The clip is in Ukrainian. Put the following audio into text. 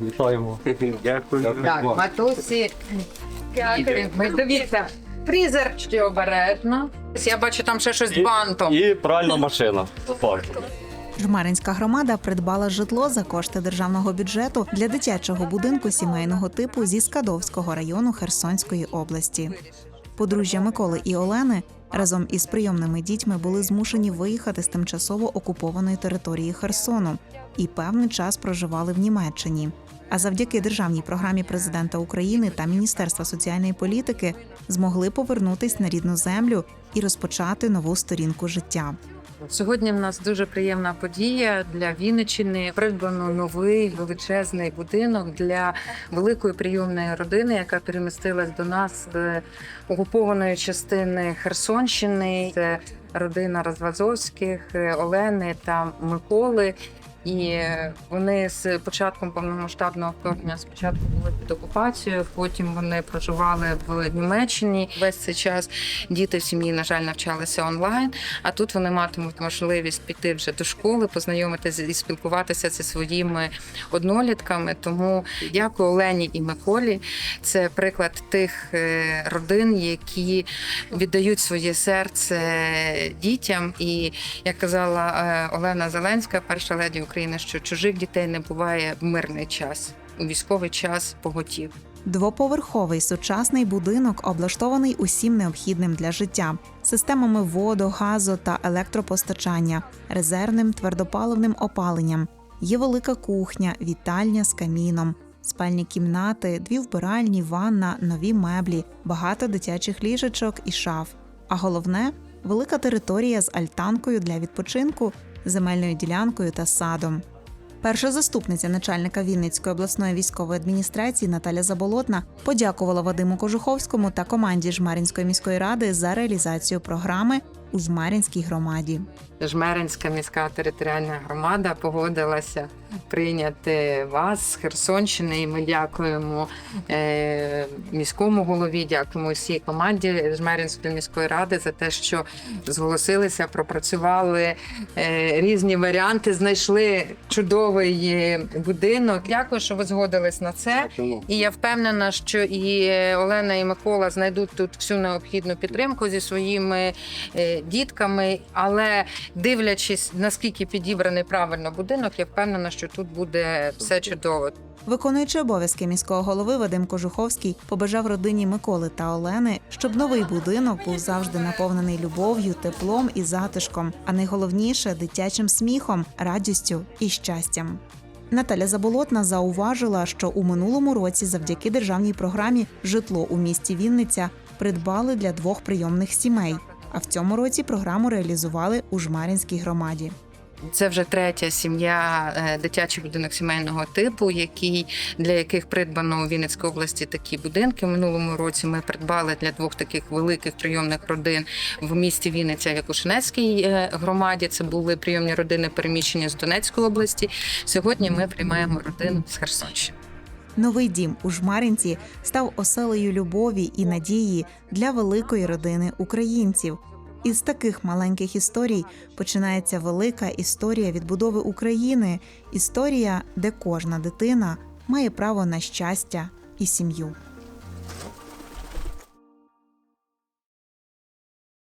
Вітаємо. Дякую. Так, матусі. Дякую. Ми дивіться. Фрізер ще обережно. Я бачу там ще щось з бантом. І пральна машина. Жмеринська громада придбала житло за кошти державного бюджету для дитячого будинку сімейного типу зі Скадовського району Херсонської області. Подружжя Миколи і Олени разом із прийомними дітьми були змушені виїхати з тимчасово окупованої території Херсону і певний час проживали в Німеччині. А завдяки державній програмі президента України та Міністерства соціальної політики змогли повернутись на рідну землю і розпочати нову сторінку життя. Сьогодні в нас дуже приємна подія для Вінничини. Придбано новий величезний будинок для великої прийомної родини, яка перемістилась до нас з окупованої частини Херсонщини. Це родина Розвазовських, Олени та Миколи. І вони з початком повномасштабного вторгнення спочатку були під окупацією, потім вони проживали в Німеччині. Весь цей час діти в сім'ї, на жаль, навчалися онлайн. А тут вони матимуть можливість піти вже до школи, познайомитися і спілкуватися зі своїми однолітками. Тому дякую Олені і Миколі. Це приклад тих е, родин, які віддають своє серце дітям. І як казала е, Олена Зеленська, перша леді України, що чужих дітей не буває в мирний час. У військовий час поготів. Двоповерховий сучасний будинок облаштований усім необхідним для життя: системами воду, газу та електропостачання, резервним твердопаливним опаленням. Є велика кухня, вітальня з каміном, спальні кімнати, дві вбиральні, ванна, нові меблі, багато дитячих ліжечок і шаф. А головне велика територія з альтанкою для відпочинку, земельною ділянкою та садом. Перша заступниця начальника Вінницької обласної військової адміністрації Наталя Заболотна подякувала Вадиму Кожуховському та команді жмарінської міської ради за реалізацію програми у Жмеринській громаді. Жмеринська міська територіальна громада погодилася прийняти вас з Херсонщини. І ми дякуємо е, міському голові, дякуємо всій команді Жмеринської міської ради за те, що зголосилися, пропрацювали е, різні варіанти, знайшли чудовий будинок. Дякую, що ви згодились на це. І я впевнена, що і Олена і Микола знайдуть тут всю необхідну підтримку зі своїми е, дітками. Але дивлячись, наскільки підібраний правильно будинок, я впевнена, що тут буде все чудово. Виконуючи обов'язки міського голови Вадим Кожуховський побажав родині Миколи та Олени, щоб новий будинок був завжди наповнений любов'ю, теплом і затишком, а найголовніше дитячим сміхом, радістю і щастям. Наталя Заболотна зауважила, що у минулому році, завдяки державній програмі Житло у місті Вінниця придбали для двох прийомних сімей. А в цьому році програму реалізували у Жмаринській громаді. Це вже третя сім'я е, дитячий будинок сімейного типу, який для яких придбано у Вінницькій області такі будинки. Минулому році ми придбали для двох таких великих прийомних родин в місті Вінниця в Якушинецькій е, громаді. Це були прийомні родини переміщення з Донецької області. Сьогодні ми приймаємо родину з Херсонщини. Новий дім у Жмаринці став оселею любові і надії для великої родини українців. Із таких маленьких історій починається велика історія відбудови України, історія, де кожна дитина має право на щастя і сім'ю.